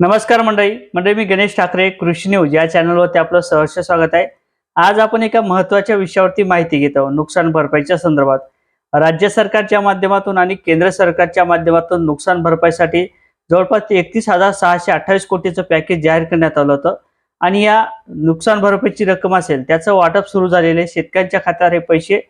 नमस्कार मंडळी. मंडळी मी गणेश ठाकरे कृषी न्यूज या चॅनलवरती आपलं सहर्ष स्वागत आहे. आज आपण एका महत्त्वाच्या विषयावरती माहिती घेत आहोत नुकसान भरपाईच्या संदर्भात. राज्य सरकारच्या माध्यमातून आणि केंद्र सरकारच्या माध्यमातून नुकसान भरपाईसाठी जवळपास एकतीस हजार सहाशे अठ्ठावीस कोटीचं पॅकेज जाहीर करण्यात आलं होतं. आणि या नुकसान भरपाईची रक्कम असेल त्याचं वाटप सुरू झालेले शेतकऱ्यांच्या खात्यावर हे पैसे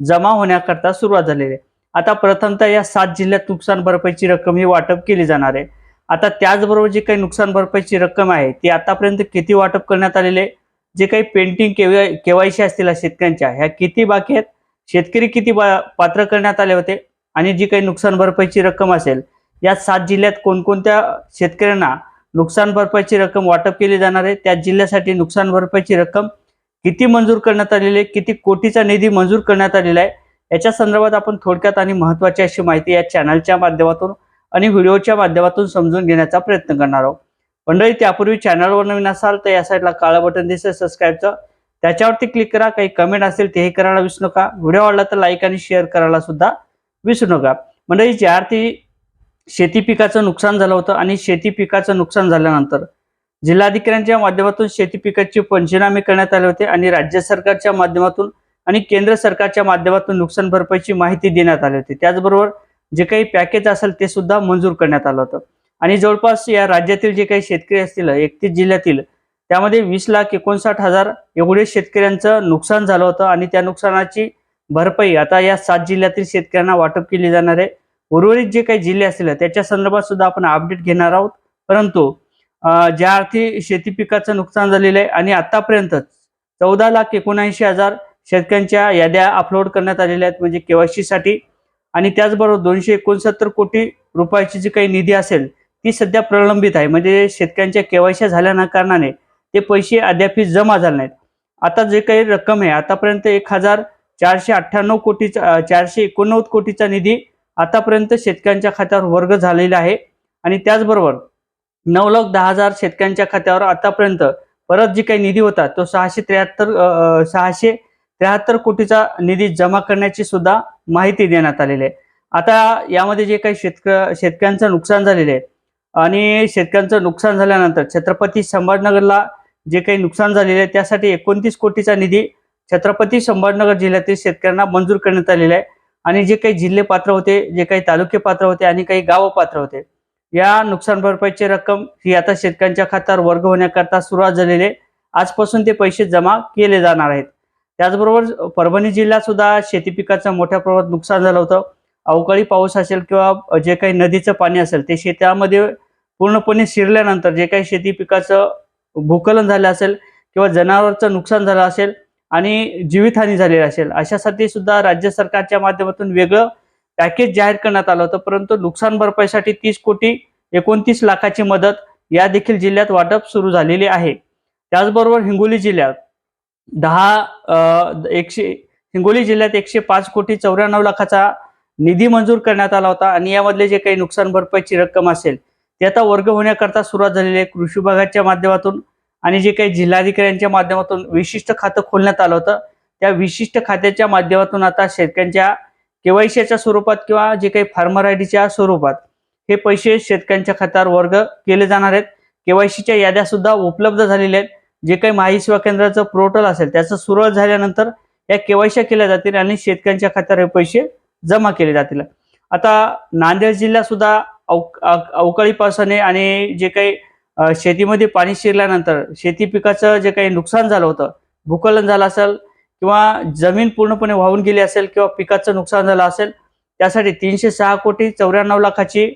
जमा होण्याकरता सुरुवात झालेली आहे. आता प्रथमतः या सात जिल्ह्यात नुकसान भरपाईची रक्कम ही वाटप केली जाणार आहे. आता त्याचबरोबर जी काही नुकसान भरपाईची रक्कम आहे ती आतापर्यंत किती वाटप करण्यात आलेले आहे? जे काही पेंटिंग केवाय केवायसी असतील शेतकऱ्यांच्या ह्या किती बाकी आहेत? शेतकरी किती बा- पात्र करण्यात आले होते? आणि जी काही नुकसान भरपाईची रक्कम असेल या सात जिल्ह्यात कोणकोणत्या शेतकऱ्यांना नुकसान भरपाईची रक्कम वाटप केली जाणार आहे? त्या जिल्ह्यासाठी नुकसान भरपाईची रक्कम किती मंजूर करण्यात आलेली आहे? किती कोटीचा निधी मंजूर करण्यात आलेला आहे? याच्या संदर्भात आपण थोडक्यात आणि महत्वाची अशी माहिती या चॅनलच्या माध्यमातून आणि व्हिडिओच्या माध्यमातून समजून घेण्याचा प्रयत्न करणार आहोत. मंडळी त्यापूर्वी चॅनलवर नवीन असाल तर या साईडला काळं बटन दिसेल सबस्क्राईबचं त्याच्यावरती क्लिक करा. काही कमेंट असेल तेही करायला विसरू नका. व्हिडिओ आवडला तर लाईक आणि शेअर करायला सुद्धा विसरू नका. मंडळी ज्या अर्थी शेती पिकाचं नुकसान झालं होतं आणि शेती पिकाचं नुकसान झाल्यानंतर जिल्हाधिकाऱ्यांच्या माध्यमातून शेती पिकाचे पंचनामे करण्यात आले होते आणि राज्य सरकारच्या माध्यमातून आणि केंद्र सरकारच्या माध्यमातून नुकसान भरपाईची माहिती देण्यात आली होती. त्याचबरोबर जे काही पॅकेज असेल ते सुद्धा मंजूर करण्यात आलं होतं. आणि जवळपास या राज्यातील जे काही शेतकरी असतील एकतीस जिल्ह्यातील त्यामध्ये वीस लाख एकोणसाठ हजार एवढे शेतकऱ्यांचं नुकसान झालं होतं आणि त्या नुकसानाची भरपाई आता या सात जिल्ह्यातील शेतकऱ्यांना वाटप केली जाणार आहे. उर्वरित जे काही जिल्हे असतील त्याच्या संदर्भात सुद्धा आपण अपडेट घेणार आहोत. परंतु ज्या अर्थी शेती पिकाचं नुकसान झालेलं आहे आणि आतापर्यंत चौदा लाख एकोणऐंशी हजार शेतकऱ्यांच्या याद्या अपलोड करण्यात आलेल्या आहेत म्हणजे केवायसीसाठी आणि त्याचबरोबर दोनशे एकोणसत्तर कोटी रुपयाची जी काही निधी असेल ती सध्या प्रलंबित आहे. म्हणजे शेतकऱ्यांच्या केवायसी झाल्या कारणाने ते पैसे अद्याप जमा झाले नाहीत. आता जे काही रक्कम आहे आतापर्यंत एक हजार चारशे अठ्ठ्याण्णव कोटीचा चारशे एकोणनव्वद कोटीचा निधी आतापर्यंत शेतकऱ्यांच्या खात्यावर वर्ग झालेला आहे. आणि त्याचबरोबर नऊ लाख दहा हजार शेतकऱ्यांच्या खात्यावर आतापर्यंत परत जी काही निधी होता तो सहाशे त्र्याहत्तर सहाशे त्र्याहत्तर कोटीचा निधी जमा करण्याची सुद्धा माहिती देण्यात आलेली आहे. आता यामध्ये जे काही शेतक शेतकऱ्यांचं नुकसान झालेलं आहे आणि शेतकऱ्यांचं नुकसान झाल्यानंतर छत्रपती संभाजनगरला जे काही नुकसान झालेले आहे त्यासाठी एकोणतीस कोटीचा निधी छत्रपती संभाजनगर जिल्ह्यातील शेतकऱ्यांना मंजूर करण्यात आलेला आहे. आणि जे काही जिल्हे पात्र होते जे काही तालुके पात्र होते आणि काही गावं पात्र होते या नुकसान भरपाईची रक्कम ही आता शेतकऱ्यांच्या खात्यावर वर्ग होण्याकरता सुरुवात झालेली आहे. आजपासून ते पैसे जमा केले जाणार आहेत. त्याचबरोबर परभणी जिल्ह्यात सुद्धा शेती पिकाचं मोठ्या प्रमाणात नुकसान झालं होतं. अवकाळी पाऊस असेल किंवा जे काही नदीचं पाणी असेल ते शेतामध्ये पूर्णपणे शिरल्यानंतर जे काही शेती पिकाचं भूकलन झालं असेल किंवा जनावरचं नुकसान झालं असेल आणि जीवितहानी झालेली असेल अशासाठी सुद्धा राज्य सरकारच्या माध्यमातून वेगळं पॅकेज जाहीर करण्यात आलं होतं. परंतु नुकसान भरपाईसाठी तीस कोटी एकोणतीस लाखाची मदत या देखील जिल्ह्यात वाटप सुरू झालेली आहे. त्याचबरोबर हिंगोली जिल्ह्यात दहा एकशे हिंगोली जिल्ह्यात एकशे पाच कोटी चौऱ्याण्णव लाखाचा निधी मंजूर करण्यात आला होता आणि यामधले जे काही नुकसान भरपाईची रक्कम असेल ते आता वर्ग होण्याकरता सुरुवात झालेली आहे कृषी विभागाच्या माध्यमातून आणि जे काही जिल्हाधिकाऱ्यांच्या माध्यमातून विशिष्ट खातं खोलण्यात आलं होतं त्या विशिष्ट खात्याच्या माध्यमातून आता शेतकऱ्यांच्या केवायसीच्या स्वरूपात किंवा जे काही फार्मर आयडीच्या स्वरूपात हे पैसे शेतकऱ्यांच्या खात्यावर वर्ग केले जाणार आहेत. केवायसीच्या याद्या सुद्धा उपलब्ध झालेल्या आहेत. जे काही माही सेवा केंद्राचं पोर्टल असेल त्याचं सुरुवात झाल्यानंतर या केवायसी केल्या जातील आणि शेतकऱ्यांच्या खात्यावर हे पैसे जमा केले जातील. आता नांदेड जिल्हा सुद्धा अव- अवकाळी पावसाने आणि जे काही शेतीमध्ये पाणी शिरल्यानंतर शेती पिकाचं जे काही नुकसान झालं होतं भूकलन झालं असेल किंवा जमीन पूर्णपणे वाहून गेली असेल किंवा पिकाचं नुकसान झालं असेल त्यासाठी तीनशे सहा कोटी चौऱ्याण्णव लाखाची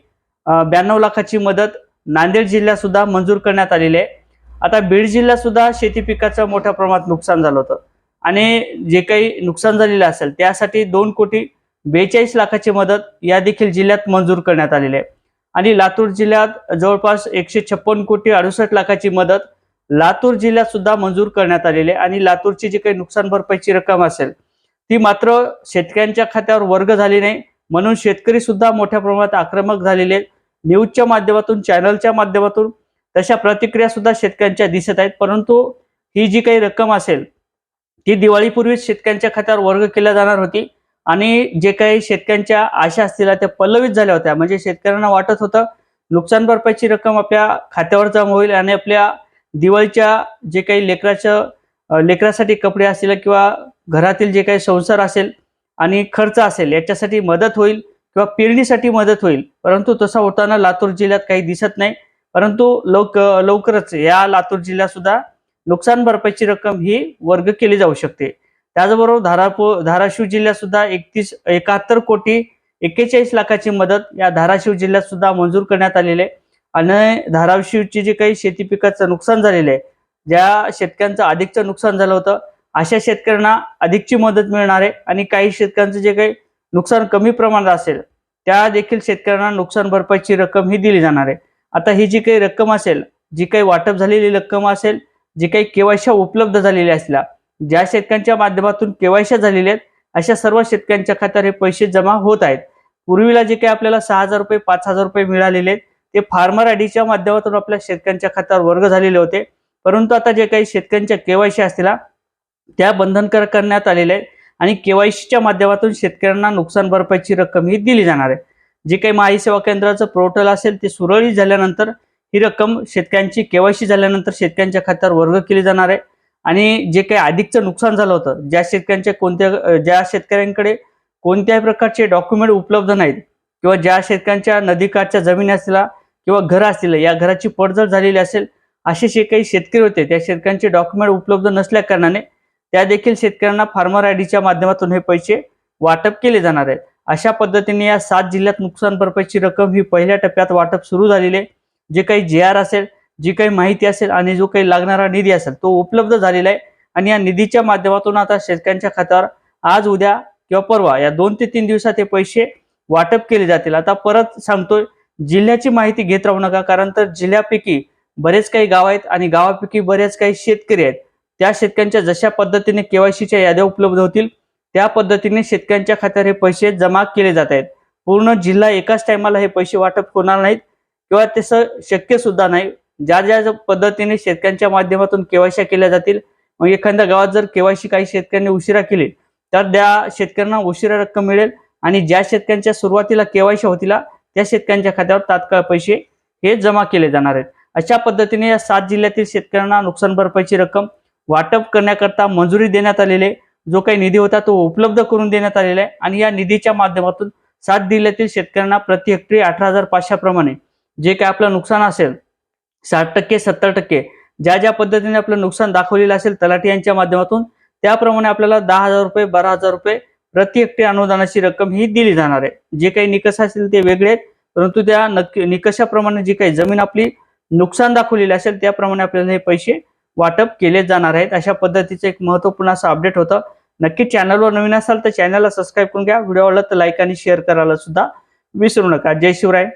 ब्याण्णव लाखाची मदत नांदेड जिल्ह्यात सुद्धा मंजूर करण्यात आलेली आहे. आता बीड जिल्ह्यात सुद्धा शेती पिकाचं मोठ्या प्रमाणात नुकसान झालं होतं. आणि जे काही नुकसान झालेलं असेल त्यासाठी दोन कोटी बेचाळीस लाखाची मदत या देखील जिल्ह्यात मंजूर करण्यात आलेली आहे. आणि लातूर जिल्ह्यात जवळपास एकशे छप्पन कोटी अडुसष्ट लाखाची मदत लातूर जिल्ह्यात सुद्धा मंजूर करण्यात आलेली आहे. आणि लातूरची जी काही नुकसान भरपाईची रक्कम असेल ती मात्र शेतकऱ्यांच्या खात्यावर वर्ग झाली नाही. म्हणून शेतकरी सुद्धा मोठ्या प्रमाणात आक्रमक झालेले आहेत. न्यूजच्या माध्यमातून चॅनलच्या माध्यमातून तशा प्रतिक्रिया सुद्धा शेतकऱ्यांच्या दिसत आहेत. परंतु ही जी काही रक्कम असेल ती दिवाळीपूर्वीच शेतकऱ्यांच्या खात्यावर वर्ग केल्या जाणार होती. आणि जे काही शेतकऱ्यांच्या आशा असतील त्या पल्लवित झाल्या होत्या. म्हणजे शेतकऱ्यांना वाटत होतं नुकसान भरपाईची रक्कम आपल्या खात्यावर जमा होईल आणि आपल्या दिवाळीच्या जे काही लेकराचं लेकरासाठी कपडे असतील किंवा घरातील जे काही संसार असेल आणि खर्च असेल याच्यासाठी मदत होईल किंवा पेरणीसाठी मदत होईल. परंतु तसा होताना लातूर जिल्ह्यात काही दिसत नाही. परंतु लवक लवकरच या लातूर जिल्ह्यात सुद्धा नुकसान भरपाईची रक्कम ही वर्ग केली जाऊ शकते. त्याचबरोबर धारापूर धाराशिव जिल्ह्यात सुद्धा एकतीस एकाहत्तर कोटी एक्केचाळीस लाखाची मदत या धाराशिव जिल्ह्यात सुद्धा मंजूर करण्यात आलेली आहे. आणि धाराशिवची जे काही शेती पिकाचं नुकसान झालेलं आहे ज्या शेतकऱ्यांचं अधिकचं नुकसान झालं होतं अशा शेतकऱ्यांना अधिकची मदत मिळणार आहे आणि काही शेतकऱ्यांचं जे काही नुकसान कमी प्रमाणात असेल त्या देखील शेतकऱ्यांना नुकसान भरपाईची रक्कम ही दिली जाणार आहे. आता ही जी काही रक्कम असेल जी काही वाटप झालेली रक्कम असेल जी काही केवायशा उपलब्ध झालेल्या असल्या ज्या शेतकऱ्यांच्या माध्यमातून केवायशा झालेल्या आहेत अशा सर्व शेतकऱ्यांच्या खात्यावर हे पैसे जमा होत आहेत. पूर्वीला जे काही आपल्याला सहा हजार रुपये पाच हजार रुपये मिळालेले आहेत ते फार्मर आयडीच्या माध्यमातून आपल्या शेतकऱ्यांच्या खात्यावर वर्ग झालेले होते. परंतु आता जे काही शेतकऱ्यांच्या केवायसी असतील त्या बंधनकारक करण्यात आलेल्या आहेत आणि केवायसीच्या माध्यमातून शेतकऱ्यांना नुकसान भरपाईची रक्कम ही दिली जाणार आहे. जे काही माही सेवा केंद्राचं पोर्टल असेल ते सुरळीत झाल्यानंतर ही रक्कम शेतकऱ्यांची केवायसी झाल्यानंतर शेतकऱ्यांच्या खात्यावर वर्ग केली जाणार आहे. आणि जे काही अधिकचं नुकसान झालं होतं ज्या शेतकऱ्यांच्या कोणत्या ज्या शेतकऱ्यांकडे कोणत्याही प्रकारचे डॉक्युमेंट उपलब्ध नाहीत किंवा ज्या शेतकऱ्यांच्या नदीकाठच्या जमिनी असतील किंवा घर असतील या घराची पडझड झालेली असेल असे जे काही शेतकरी होते त्या शेतकऱ्यांचे डॉक्युमेंट उपलब्ध नसल्या कारणाने त्या देखील शेतकऱ्यांना फार्मर आयडीच्या माध्यमातून हे पैसे वाटप केले जाणार आहेत. अशा पद्धतीने या सात जिल्ह्यात नुकसान भरपाईची रक्कम ही पहिल्या टप्प्यात वाटप सुरू झालेली आहे. जे काही जे आर असेल जी काही माहिती असेल आणि जो काही लागणारा निधी असेल तो उपलब्ध झालेला आहे. आणि या निधीच्या माध्यमातून आता शेतकऱ्यांच्या खात्यावर आज उद्या किंवा परवा या दोन ते तीन दिवसात हे पैसे वाटप केले जातील. आता परत सांगतोय जिल्ह्याची माहिती घेत राहू नका कारण तर जिल्ह्यापैकी बरेच काही गाव आहेत आणि गावापैकी बरेच काही शेतकरी आहेत. त्या शेतकऱ्यांच्या जशा पद्धतीने केवायसीच्या याद्या उपलब्ध होतील त्या पद्धतीने शेतकऱ्यांच्या खात्यावर हे पैसे जमा केले जात आहेत. पूर्ण जिल्हा एकाच टायमाला हे पैसे वाटप होणार नाहीत किंवा तसं शक्य सुद्धा नाही. ज्या ज्या पद्धतीने शेतकऱ्यांच्या माध्यमातून केवायसी केल्या जातील मग एखाद्या गावात जर केवायसी काही शेतकऱ्यांनी उशिरा केली तर त्या शेतकऱ्यांना उशिरा रक्कम मिळेल आणि ज्या शेतकऱ्यांच्या सुरुवातीला केवायसी होतीला त्या शेतकऱ्यांच्या खात्यावर तात्काळ पैसे हे जमा केले जाणार आहेत. अशा पद्धतीने या सात जिल्ह्यातील शेतकऱ्यांना नुकसान भरपाईची रक्कम वाटप करण्याकरता मंजुरी देण्यात आलेली आहे. जो काही निधी होता तो उपलब्ध करून देण्यात आलेला आहे. आणि या निधीच्या माध्यमातून सात जिल्ह्यातील शेतकऱ्यांना प्रति हेक्टरी अठरा हजार पाचशेप्रमाणे जे काही आपलं नुकसान असेल साठ टक्के सत्तर टक्के ज्या ज्या पद्धतीने आपलं नुकसान दाखवलेलं असेल तलाठी यांच्या माध्यमातून त्याप्रमाणे आपल्याला दहा हजार रुपये बारा हजार रुपये प्रति हेक्टरी अनुदानाची रक्कम ही दिली जाणार आहे. जे काही निकष असतील ते वेगळे आहेत परंतु त्या नक्की निकषाप्रमाणे जी काही जमीन आपली नुकसान दाखवलेली असेल त्याप्रमाणे आपल्याला हे पैसे वाटप केले जाणार आहेत. अशा पद्धतीचं एक महत्त्वपूर्ण असं अपडेट होतं. नक्की चॅनलवर नवीन असाल तर चॅनलला सबस्क्राईब करून घ्या. व्हिडिओ आवडला तर लाईक आणि शेअर करायला सुद्धा विसरू नका. जय शिवराय.